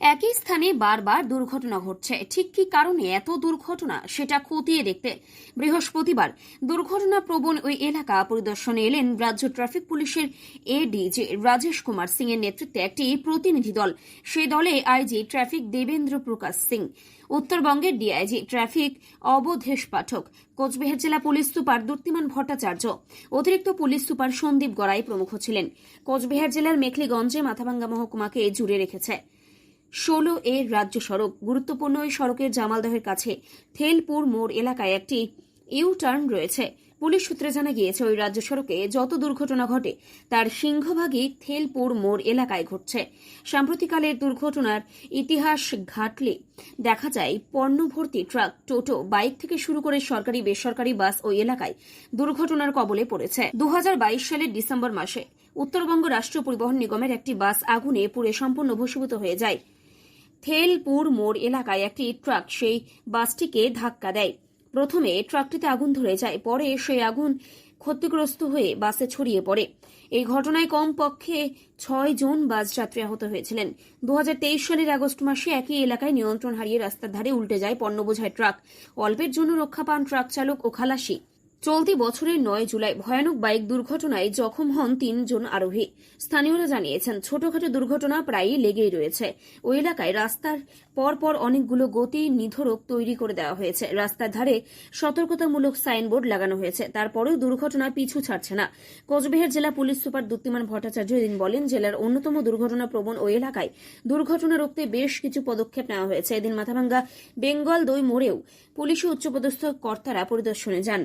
একই স্থানে বারবার দুর্ঘটনা ঘটছে। ঠিক কি কারণে এত দুর্ঘটনা সেটা খতিয়ে দেখতে বৃহস্পতিবার দুর্ঘটনা প্রবণ ওই এলাকা পরিদর্শনে এলেন রাজ্য ট্রাফিক পুলিশের এডিজি রাজেশ কুমার সিং এর নেতৃত্বে একটি প্রতিনিধি দল। সে দলে আইজি ট্রাফিক দেবেন্দ্র প্রকাশ সিং, উত্তরবঙ্গের ডিআইজি ট্রাফিক অবধেশ পাঠক, কোচবিহার জেলা পুলিশ সুপার দুর্তিমান ভট্টাচার্য, অতিরিক্ত পুলিশ সুপার সন্দীপ গড়াই প্রমুখ ছিলেন। কোচবিহার জেলার মেখলিগঞ্জে মাথাভাঙ্গা মহকুমাকে জুড়ে রেখেছে। ষোলো এর রাজ্য সড়ক, গুরুত্বপূর্ণ এই সড়কের জামালদহের কাছে থেলপুর মোড় এলাকায় একটি ইউ টার্ন রয়েছে। পুলিশ সূত্রে জানা গিয়েছে, ওই রাজ্য সড়কে যত দুর্ঘটনা ঘটে, তার সিংহভাগই থেলপুর মোড় এলাকায় ঘটছে। সাম্প্রতিককালের দুর্ঘটনার ইতিহাস ঘাটলে দেখা যায় পণ্য ভর্তি ট্রাক, টোটো, বাইক থেকে শুরু করে সরকারি, বেসরকারি বাস ওই এলাকায় দুর্ঘটনার কবলে পড়েছে। দু হাজার বাইশ সালের ডিসেম্বর মাসে উত্তরবঙ্গ রাষ্ট্রীয় পরিবহন নিগমের একটি বাস আগুনে পুড়ে সম্পূর্ণ ভস্মীভূত হয়ে যায়। থেলপুর মোড় এলাকায় একটি ট্রাক সেই বাসটিকে ধাক্কা দেয়। প্রথমে ট্রাকটিতে আগুন ধরে যায়, পরে সেই আগুন ক্ষতিগ্রস্ত হয়ে বাসে ছড়িয়ে পড়ে। এই ঘটনায় কমপক্ষে ছয় জন বাস যাত্রী আহত হয়েছিলেন। দু হাজার তেইশ সালের আগস্ট মাসে একই এলাকায় নিয়ন্ত্রণ হারিয়ে রাস্তার ধারে উল্টে যায় পণ্য বোঝায় ট্রাক। অল্পের জন্য রক্ষা পান ট্রাক চালক ও খালাসি। চলতি বছরের নয় জুলাই ভয়ানক বাইক দুর্ঘটনায় জখম হন তিনজন আরোহী। স্থানীয়রা জানিয়েছেন, ছোটখাটো দুর্ঘটনা প্রায়ই লেগেই রয়েছে। ওই এলাকায় রাস্তার পরপর অনেকগুলো গতি নিধরক তৈরি করে দেওয়া হয়েছে। রাস্তার ধারে সতর্কতামূলক সাইনবোর্ড লাগানো হয়েছে। তারপরেও দুর্ঘটনা পিছু ছাড়ছে না। কোচবিহার জেলা পুলিশ সুপার দুত্তিমান ভট্টাচার্য এদিন বলেন, জেলার অন্যতম দুর্ঘটনা প্রবণ ওই এলাকায় দুর্ঘটনা রুখতে বেশ কিছু পদক্ষেপ নেওয়া হয়েছে। এদিন মাথাভাঙ্গা বেঙ্গল দই মোড়েও পুলিশি উচ্চপদস্থ কর্তারা পরিদর্শনে যান।